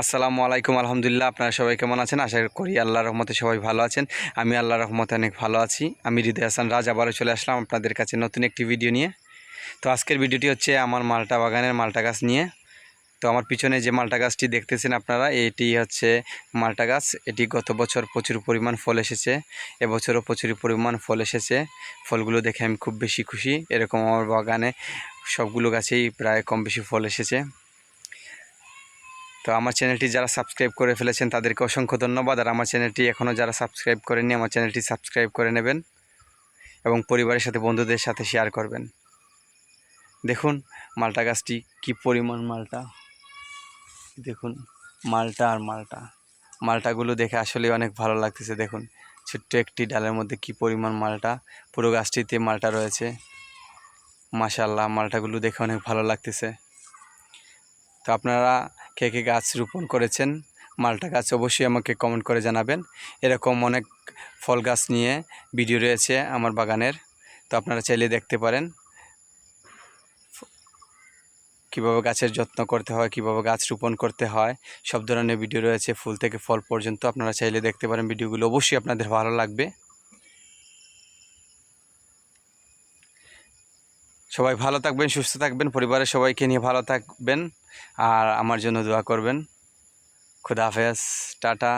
আসসালামু আলাইকুম, আলহামদুলিল্লাহ। আপনারা সবাই কেমন আছেন? আশা করি আল্লাহ রহমতে সবাই ভালো আছেন। আমি আল্লাহ রহমতে অনেক ভালো আছি। আমি হৃদয় হাসান রাজ, আবারও চলে আসলাম আপনাদের কাছে নতুন একটি ভিডিও নিয়ে। তো আজকের ভিডিওটি হচ্ছে আমার মালটা বাগানের মালটা গাছ নিয়ে। তো আমার পিছনে যে মালটা গাছটি দেখতেছেন আপনারা, এটি হচ্ছে মালটা গাছ। এটি গত বছর প্রচুর পরিমাণ ফল এসেছে। এবছরও প্রচুর পরিমাণ ফল এসেছে। ফলগুলো দেখে আমি খুব বেশি খুশি। এরকম আমার বাগানে সবগুলো গাছেই প্রায় কম বেশি ফল এসেছে। তো আমার চ্যানেলটি যারা সাবস্ক্রাইব করে ফেলেছেন তাদেরকে অসংখ্য ধন্যবাদ। আর আমার চ্যানেলটি এখনও যারা সাবস্ক্রাইব করেননি, আমার চ্যানেলটি সাবস্ক্রাইব করে নেবেন এবং পরিবারের সাথে, বন্ধুদের সাথে শেয়ার করবেন। দেখুন মালটা গাছটি কি পরিমাণ মালটা। দেখুন মালটা আর মালটা। মালটাগুলো দেখে আসলে অনেক ভালো লাগতেছে। দেখুন ছোট্ট একটি ডালের মধ্যে কি পরিমাণ মালটা। পুরো গাছটিতে মালটা রয়েছে। মাশাল্লাহ মালটাগুলো দেখে অনেক ভালো লাগতেছে। তো আপনারা কে কে গাছ রোপণ করেছেন, মালটা গাছ অবশ্যই আমাকে কমেন্ট করে জানাবেন। এরকম অনেক ফল গাছ নিয়ে ভিডিও রয়েছে আমার বাগানের, তো আপনারা চাইলে দেখতে পারেন। কীভাবে গাছের যত্ন করতে হয়, কীভাবে গাছ রোপণ করতে হয়, সব ধরনের ভিডিও রয়েছে, ফুল থেকে ফল পর্যন্ত আপনারা চাইলে দেখতে পারেন ভিডিওগুলো অবশ্যই আপনাদের ভালো লাগবে। সবাই ভালো থাকবেন, সুস্থ থাকবেন, পরিবারের সবাইকে নিয়ে ভালো থাকবেন। আর আমার জন্য দোয়া করবেন। খুদা টাটা।